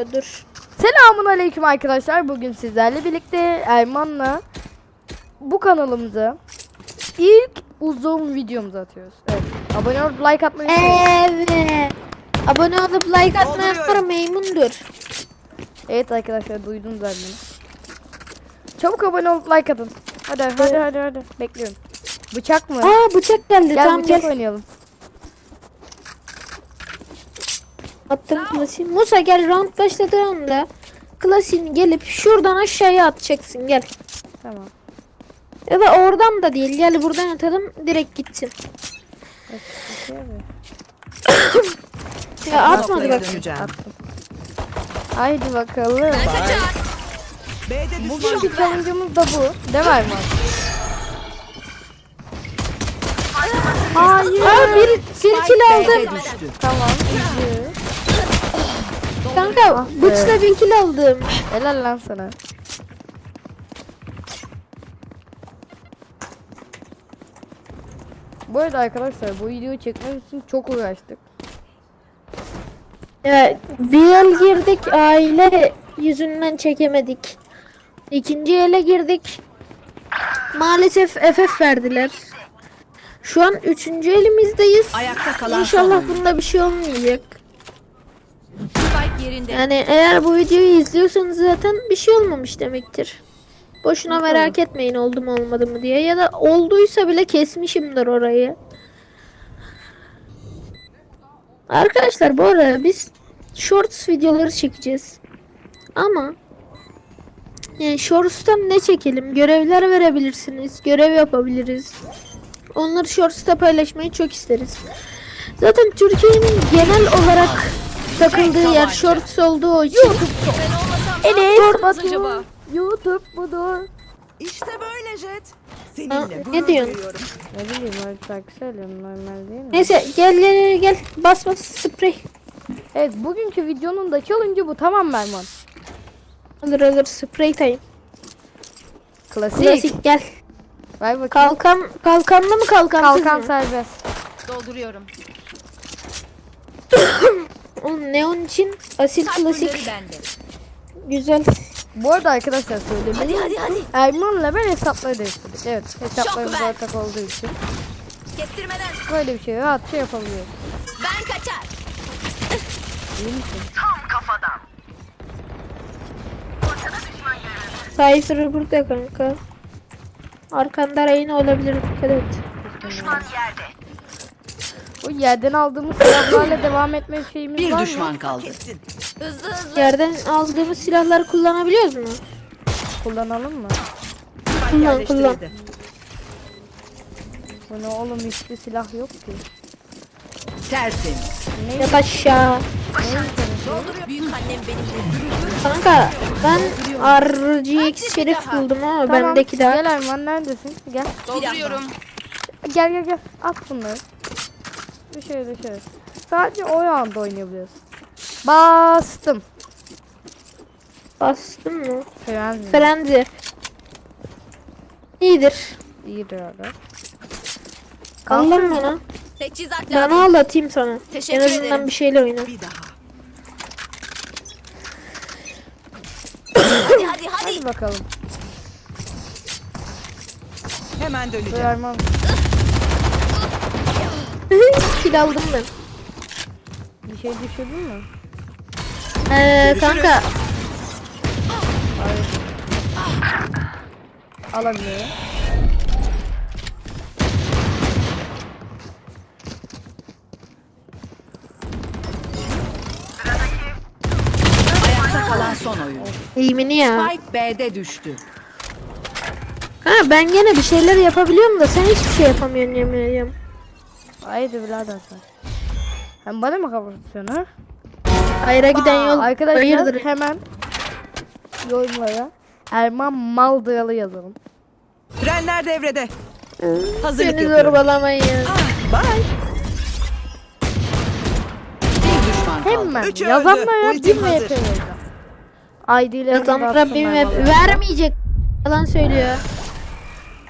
Yo dur. Selamun aleyküm arkadaşlar. Bugün sizlerle birlikte Erman'la bu kanalımıza ilk uzun videomuzu atıyoruz. Evet. Abone olup like atmayı unutmayın. Evet. Abone olup like atmayanlar maymundur. Evet arkadaşlar duydunuz zaten. Çabuk abone olup like atın. Hadi hadi hadi hadi. Bekliyorum. Bıçak mı? Aa bıçak geldi. gel tamam bıçak gel. oynayalım. Attım klasiği. Musa gel round başladığı anda klasiğini gelip şuradan aşağıya atacaksın gel. Tamam. Ya da oradan da değil. Gel buradan atalım direkt gitsin. Şey. Ya atmadı bak. Attım. Haydi bakalım. Bugünkü challenge'ımız da bu. Değil mi Erman? Hayır. Aa bir, bir kill aldım. Tamam. üzü. Kanka bıçla bir kill aldım. Helal lan sana. Bu arada arkadaşlar bu videoyu çekmek için çok uğraştık. Ya bir yıl girdik aile yüzünden çekemedik. İkinci ele girdik. Maalesef FF verdiler. Şu an üçüncü elimizdeyiz. Ayakta kalan İnşallah son bunda bir şey olmayacak. Yerinde. Yani eğer bu videoyu izliyorsanız zaten bir şey olmamış demektir. Boşuna merak etmeyin oldu mu olmadı mı diye ya da olduysa bile kesmişimdir orayı. Arkadaşlar bu arada biz shorts videoları çekeceğiz. Ama yani shorts'tan ne çekelim? Görevler verebilirsiniz. Görev yapabiliriz. Onları shorts'ta paylaşmayı çok isteriz. Zaten Türkiye'nin genel olarak takıldığı yer shorts olduğu için Enes Batu. YouTube budur. İşte böyle Jet. Ha, Seninle ne gurur diyorsun? duyuyorum. Ne bileyim öyle şarkı söylüyorum normal değil mi? Neyse gel gel gel gel bas bas sprey. Evet bugünkü videonun da challenge'ı bu tamam mı Erman? Alır alır sprey time. Klasik. Klasik gel. Ver bakayım. Kalkan kalkanlı mı kalkansız Kalkan mı? serbest. Dolduruyorum. Oğlum neon için asil klasik güzel. Bu arada arkadaşlar söyleyeyim. Hadi hadi hadi. Erman'la ben hesapları değiştirdik. Evet hesaplarımız ver. ortak olduğu için. Kestirmeden. Böyle bir şey rahatça yapabiliyoruz. Ben kaçar. İyi misin? Cypher burada kanka. Arkanda Reyna olabilir dikkat et. O yerden aldığımız silahlarla devam etme şeyimiz Bir var mı? düşman kaldı. Hızlı hızlı. Yerden aldığımız silahları kullanabiliyoruz mu? Kullanalım mı? Kullan kullan. Bu ne oğlum hiçbir silah yok ki. Tertemiz. Ne? Yat aşağı. Büyük annem benimle. Kanka ben RGX Şerif buldum ama Tamam, bendeki daha. Gel Erman neredesin? Gel. Dolduruyorum. Gel gel gel. At bunları. Dışarı dışarı. Sadece o anda oynayabiliyoruz. Bastım. Bastın mı? Frenzy. Frenzy. İyidir. İyidir abi. Allah'ım bana. Teçhizat lazım. Bana sana. Teşekkür en azından ederim. bir şeyle oyna. Bir daha. hadi hadi hadi. Hadi bakalım. Hemen döneceğim. Erman. Kill aldım ben. Bir şey düşürdün mü? Ee, kanka Alabiliyor. Ayakta kalan son oyuncu. eğimini ya. Spike B'de düştü. Ha ben gene bir şeyler yapabiliyorum da sen hiçbir şey yapamıyorsun yemin ediyorum. Haydi birader sen. Hem bana mı kapatıyorsun ha? Hayra giden yol Arkadaşlar hayırdır. hemen yorumlara Erman mal dayalı yazalım. Frenler devrede. Hazırlık Beni yapıyorum. zorbalamayın. Bye. Bir düşman kaldı. Hemen Üçü öldü. yazanlara Ultim bir hazır. Vereceğim. Rabbim atsınlar hep bana. vermeyecek. Yalan söylüyor.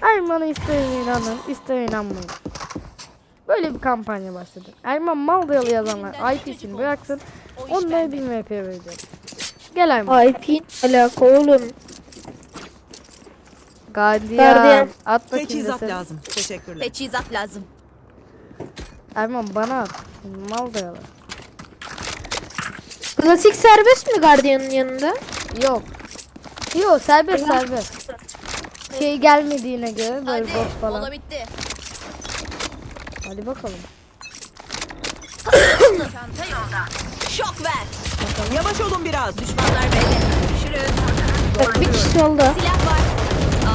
Erman'a ister inanın ister inanmayın. Böyle bir kampanya başladı. Erman mal dayalı yazanlar IP'sini bıraksın. Onlara bir VP vereceğim. Gel Erman. IP alaka oğlum. Gardiyan. Gardiyan. At bakayım Teçhizat desene. lazım. Teşekkürler. Teçhizat lazım. Erman bana at. Mal da yalan. Klasik serbest mi gardiyanın yanında? Yok. Yok serbest serbest. Şey gelmediğine göre böyle Hadi. bot falan. Mola bitti. Hadi bakalım. Çanta yolda. Şok ver. Yavaş olun biraz. Düşmanlar belli. Görüşürüz. Bak bir kişi solda. Silah var.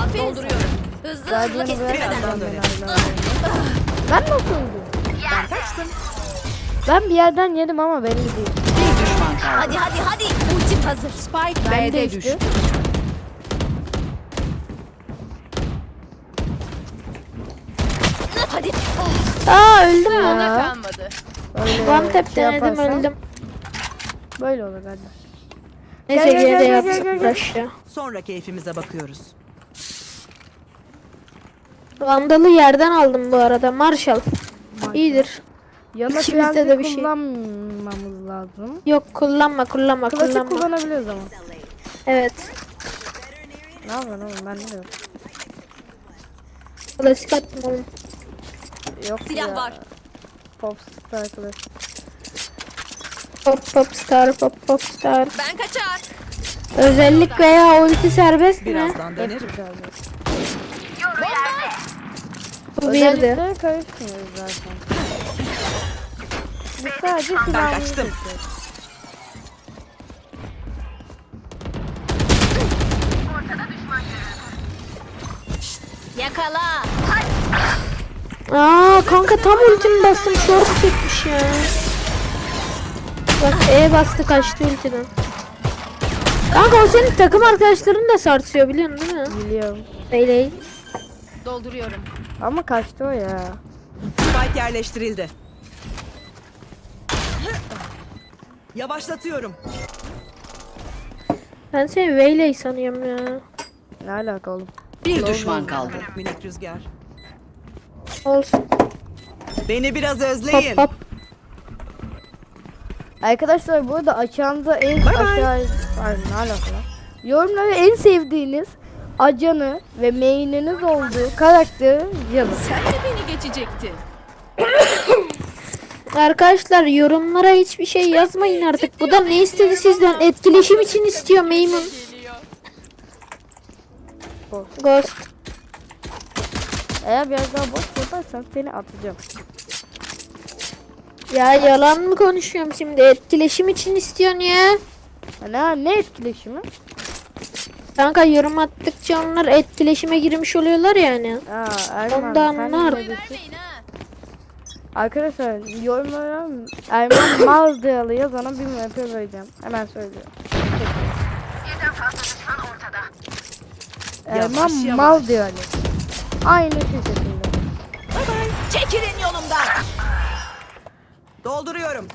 Aferin Dolduruyorum. Hızlı hızlı kestirmeden. Dönerim. Ben nasıl öldüm? Ben kaçtım. Ben bir yerden yedim ama belli değil. Bir düşman kaldı. Hadi hadi hadi. Ultim hazır. Spike Ben B'de de düştü. Hadi. Öldüm ya. kalmadı. Öyle One tap şey denedim yaparsan öldüm. Böyle olur galiba. Neyse Gel, gel, geri gel, gel, gel, yatsın gel. aşağı. Sonra keyfimize bakıyoruz. Vandalı yerden aldım bu arada. Marshall. İyidir. Yana İkimizde de bir şey. kullanmamız lazım. Yok kullanma kullanma Klasik kullanma. kullanabiliyoruz ama. Evet. Ne yapıyorsun oğlum ben de yok. Klasik attım oğlum. Yok Silah ya. var. Popstar. Pop pop star pop pop star. Ben kaçar. Özellik veya ulti serbest mi? Birazdan dönerim. Bu birdi. Özelliklere karışmıyoruz zaten. Biz sadece silahımızı kaçtım. seçiyoruz. Yakala. Aa kanka tam ultimi bastım short çekmiş ya. Bak E bastı kaçtı ultiden. Kanka o senin takım arkadaşların da sarsıyor biliyorsun değil mi? Biliyorum. Beyley. Dolduruyorum. Ama kaçtı o ya. Spike yerleştirildi. Yavaşlatıyorum. Ben seni Veyley sanıyorum ya. Ne alaka oğlum? Bir düşman kaldı. Minik rüzgar. Olsun. Beni biraz Hop özleyin. hop. Arkadaşlar bu arada açağınıza en bay. aşağı... Ay ne alaka lan? Yorumlara en sevdiğiniz acanı ve main'iniz olduğu karakteri yazın. Sen de beni geçecektin. Arkadaşlar yorumlara hiçbir şey yazmayın artık. Bu da ne istedi sizden? Etkileşim için istiyor Maymun. Ghost. Eğer biraz daha boş yaparsan seni atacağım. Ya yalan mı konuşuyorum şimdi? Etkileşim için istiyorsun ya. Ne, ne etkileşimi? Kanka yorum attıkça onlar etkileşime girmiş oluyorlar yani. Aa, Erman, Ondan sen nar. ne diyorsun? Arkadaşlar yorumlara Erman mal diyalı yazana bir MP vereceğim. Hemen söylüyorum. Erman mal diyalı. Aynı şu şekilde. Çekilin yolumdan. Dolduruyorum.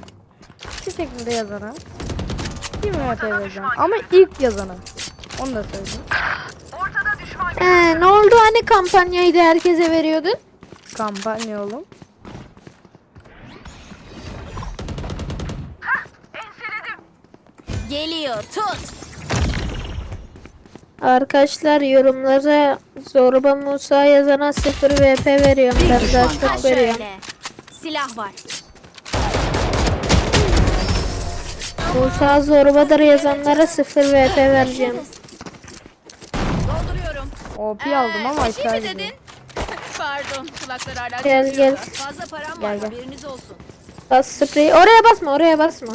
Şu şekilde yazana. MP vereceğim. Ama ilk yazana. Onu da söyleyeyim. Ee, ne oldu hani kampanyayı da herkese veriyordun? Kampanya oğlum. Geliyor. Tut. Arkadaşlar yorumlara Zorba Musa yazana 0 VP veriyorum. Ben daha Ha çok veriyorum. Silah var. Musa Zorba'dır yazanlara 0 VP vereceğim. Dolduruyorum. OP aldım ama bir şey mi dedin? Pardon. Kulaklar hala Gel, çalıyor gel. Fazla param Gel, var. gel. Haberiniz olsun. Bas spreyi. Oraya basma oraya basma.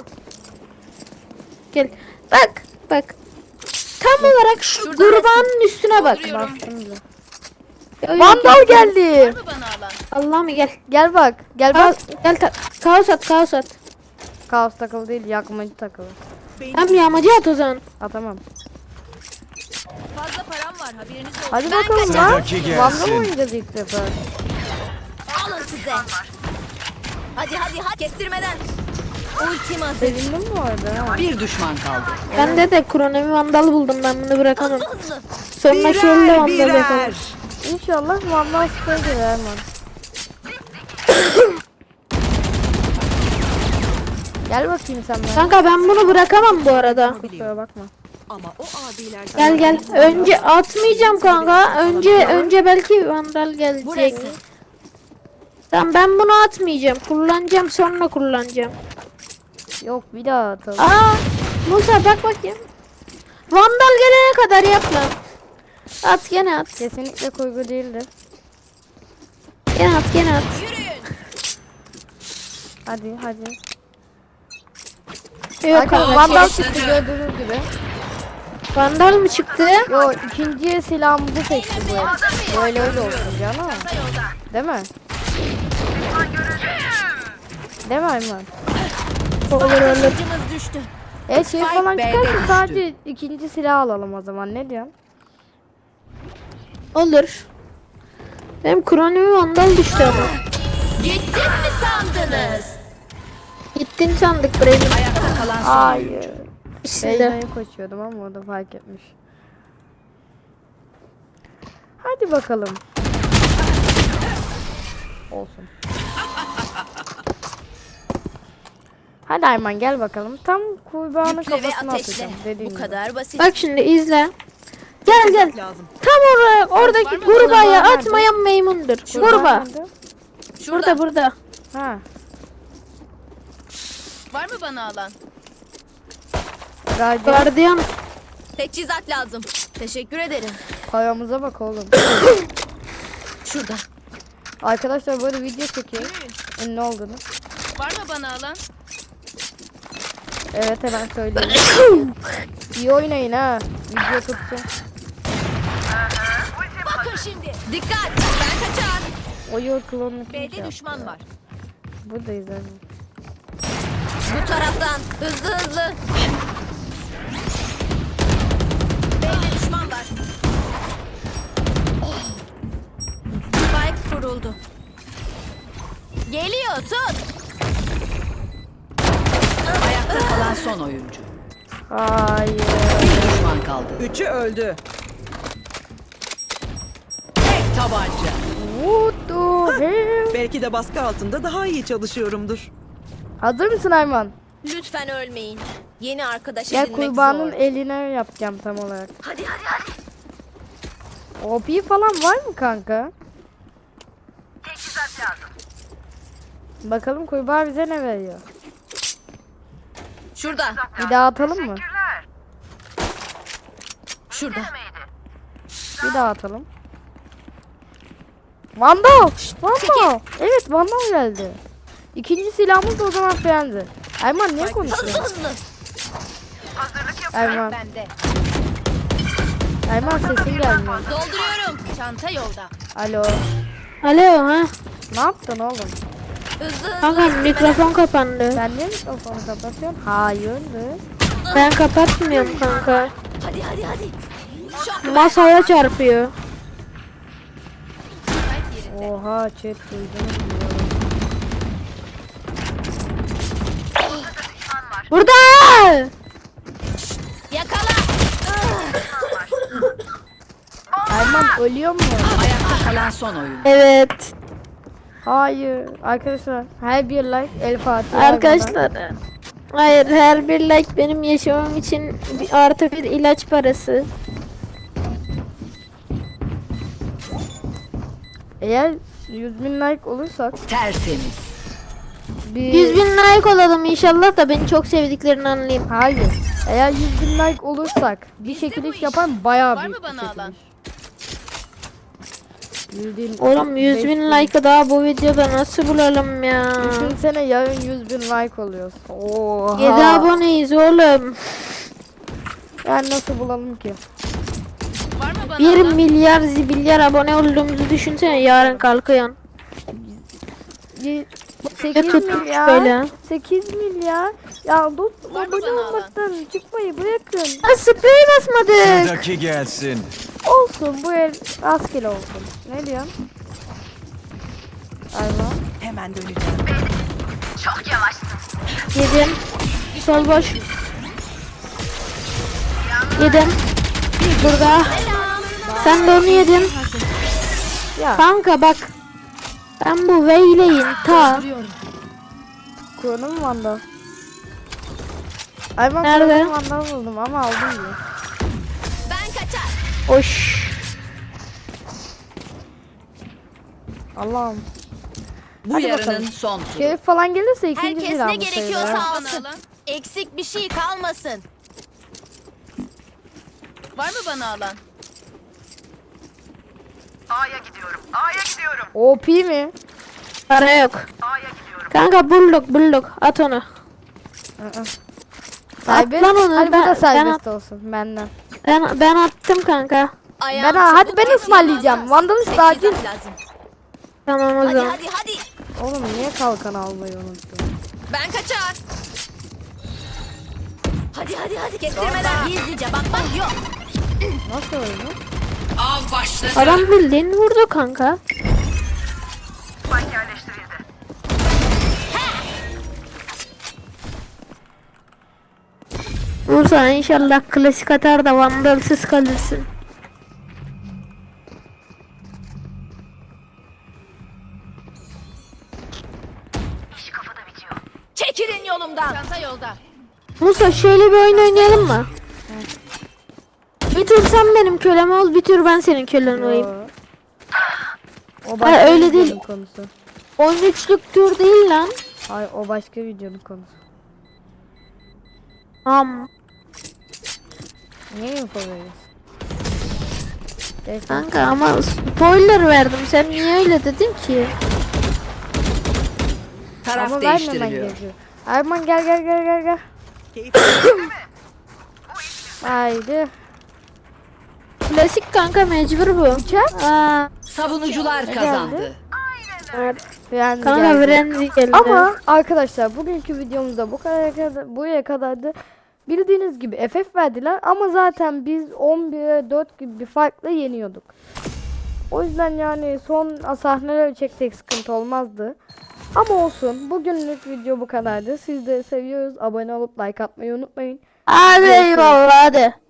Gel. Bak bak. Tam olarak şu Şurada kurbanın üstüne bak. Dolduruyorum. Yo, Vandal gel. geldi. Mı bana alan? Allah'ım gel. Gel bak. Gel Kaos, bak. gel kaos at kaos at. Kaos takılı değil yakmacı takılı. Hem yağmacı at o zaman. Atamam. Fazla param var. Haberiniz olsun. Hadi bakalım lan. Sıradaki gelsin. Vandal mı oynayacağız ilk defa? Alın size. Hadi hadi hadi. Kestirmeden. Ultim hazır. Sevindim bu arada. Bir düşman kaldı. Bende de kronomi vandal buldum ben bunu bırakamam. Sonraki elde vandal birer. yaparım. İnşallah Vandal gelir Erman. Gel bakayım sen ben. Kanka ben bunu bırakamam bu arada. Kusura bakma. Ama o abiler... Gel gel. Önce atmayacağım kanka. Önce önce belki vandal gelecek. Burası. Tamam ben bunu atmayacağım. Kullanacağım sonra kullanacağım. Yok bir daha atalım. Aa Musa bak bakayım. Vandal gelene kadar yap lan. At gene at. Kesinlikle kurgu değildir. Gene at gene at. Hadi hadi. Yok Arkadaşlar vandal çıktı gördüğünüz gibi. Vandal mı çıktı? Yo ikinci silahımızı seçti bu el. Böyle öyle olsun canım. Değil mi? Değil mi Ayman? Olur. Kılıcımız düştü. E şey falan çıkarsa sadece ikinci silah alalım o zaman ne diyorsun? Olur. Benim kronomi vandal düştü ama. Gittim mi sandınız? Gittin sandık Brain. Ayakta kalan. Hayır. İkisinde. Beyna'ya koşuyordum ama o da fark etmiş. Hadi bakalım. Olsun. Hadi Ayman gel bakalım. Tam kurbağanın Yükle ve kafasına ateşle. atacağım dediğin Bu gibi. kadar basit. Bak şimdi izle. Gel gel. Lazım. Tam oraya oradaki kurbağaya Kurbağa atmayan maymundur. Kurbağa Kurbağa. nerede? Burada burada. Ha. Var mı bana alan? Radyo Gardiyan. Teçhizat lazım. Teşekkür ederim. paramıza bak oğlum. Şurada. Arkadaşlar böyle video çekiyor. E, ne olduğunu. Var mı bana alan? Evet hemen söyleyeyim. İyi oynayın ha. Video tutsun. Bakın şimdi. Dikkat. Ben kaçar. Oyo klonluk B'de düşman var. Buradayız abi. Bu taraftan. Hızlı hızlı. B'de düşman var. Spike kuruldu. Geliyor tut. Ayakta kalan son oyuncu. Hayır. Bir düşman kaldı. Üçü öldü. Tek tabanca. What the hell? Belki de baskı altında daha iyi çalışıyorumdur. Hazır mısın Ayman? Lütfen ölmeyin. Yeni arkadaş Gel edinmek kurbanın zor. eline yapacağım tam olarak. Hadi hadi hadi. OP falan var mı kanka? Bakalım kurbağa bize ne veriyor? Şurada. Bir daha atalım mı? Şurada. Bir daha atalım. Vandal! Vandal! Evet Vandal geldi. İkinci silahımız da o zaman Frenzy. Erman niye Hızlı konuşuyorsun? hızlı. Erman, Bende. Erman sesin gelmiyor. Dolduruyorum. Çanta yolda. Alo. Alo ha. Ne yaptın oğlum? Hızlı hızlı. Kanka mikrofon kapandı. Sen niye mikrofonu kapatıyorsun? Hayırdır? Ben kapatmıyorum kanka. Hadi hadi hadi. Şok. Masaya çarpıyor. Oha chat duydunuz mu? Burada. Yakala. Erman ölüyor mu? Ayakta kalan son oyuncu. Evet. Hayır. Arkadaşlar her bir like El Fatiha. Arkadaşlar. Hayır her bir like benim yaşamam için bir artı bir ilaç parası. Eğer 100 bin like olursak Tertemiz. bir... 100 bin like olalım inşallah da beni çok sevdiklerini anlayayım. Hayır. Eğer 100 bin like olursak bir Bizde çekiliş yapan bayağı Var büyük mı bir bana çekiliş. alan? Bildiğin Oğlum 100 bin 5000. like'ı daha bu videoda nasıl bulalım ya? Düşünsene yarın 100 bin like oluyoruz. Oha. 7 aboneyiz oğlum. Yani nasıl bulalım ki? Var mı bana 1 alan? milyar zibilyar abone olduğumuzu düşünsene yarın kalkıyorsun. Bir- Ya 8 tutmuş milyar. böyle. 8 milyar. Ya dostum abone olmaktan çıkmayı bırakın. Ha sprey basmadık. Sıradaki gelsin. Olsun bu el rastgele olsun. Ne diyorsun? Ayva. Hemen döneceğim. Yedim. Sol boş. Yedim. Burada. Sen de onu yedin. Ya Kanka bak. Ben bu Veyle'in ta Kur'an'ı mı vanda? Erman Nerede? Nerede? Vandal buldum ama aldım diyor. Ben kaçar. Hoş. Allah'ım. Bu Hadi yarının bakalım. son turu. Şerif falan gelirse ikinci Herkes bir ne gerekiyorsa alsın. Eksik bir şey kalmasın. Var mı bana alan? OP mi? Para yok. Kanka bulluk bulluk at onu. Serbest. lan onu, Hadi bu ben- da ben serbest olsun benden. Ben ben attım kanka. Ayağım Ben hadi çabuk ben ısmarlayacağım. hassas. Vandalist Teçhizat acil. lazım. Tamam o Hadi zaman. hadi hadi. Oğlum niye kalkan almayı unuttum? Ben kaçar. Hadi hadi hadi. Kestirmeden gizlice bakmak yok. Nasıl oldu? Av başladı. Adam bildiğin vurdu kanka. Musa inşallah klasik atar da vandalsız kalırsın. Çekilin yolumdan. Çanta yolda. Musa şöyle bir oyun oynayalım mı? Bir tur sen benim kölem ol, bir tur ben senin kölen olayım. O başka öyle videonun değil. konusu. 13'lük tur değil lan. Hayır o başka videonun konusu. Tamam. Niye info veriyorsun? Neyse. Kanka ama spoiler verdim. Sen niye öyle dedin ki? Taraf Ama vermemen değiştiriliyor. gerekiyor. Erman gel gel gel gel gel. Haydi. Klasik kanka mecbur bu. Uçak. Aa, Savunucular kazandı. evet. Kanka geldi. frenzy geldi. Ama arkadaşlar bugünkü videomuzda bu kadar kadar buraya kadardı. Bildiğiniz gibi FF verdiler ama zaten biz 11'e 4 gibi bir farkla yeniyorduk. O yüzden yani son sahneleri çeksek sıkıntı olmazdı. Ama olsun. Bugünlük video bu kadardı. Siz de seviyoruz. Abone olup like atmayı unutmayın. Hadi eyvallah hadi.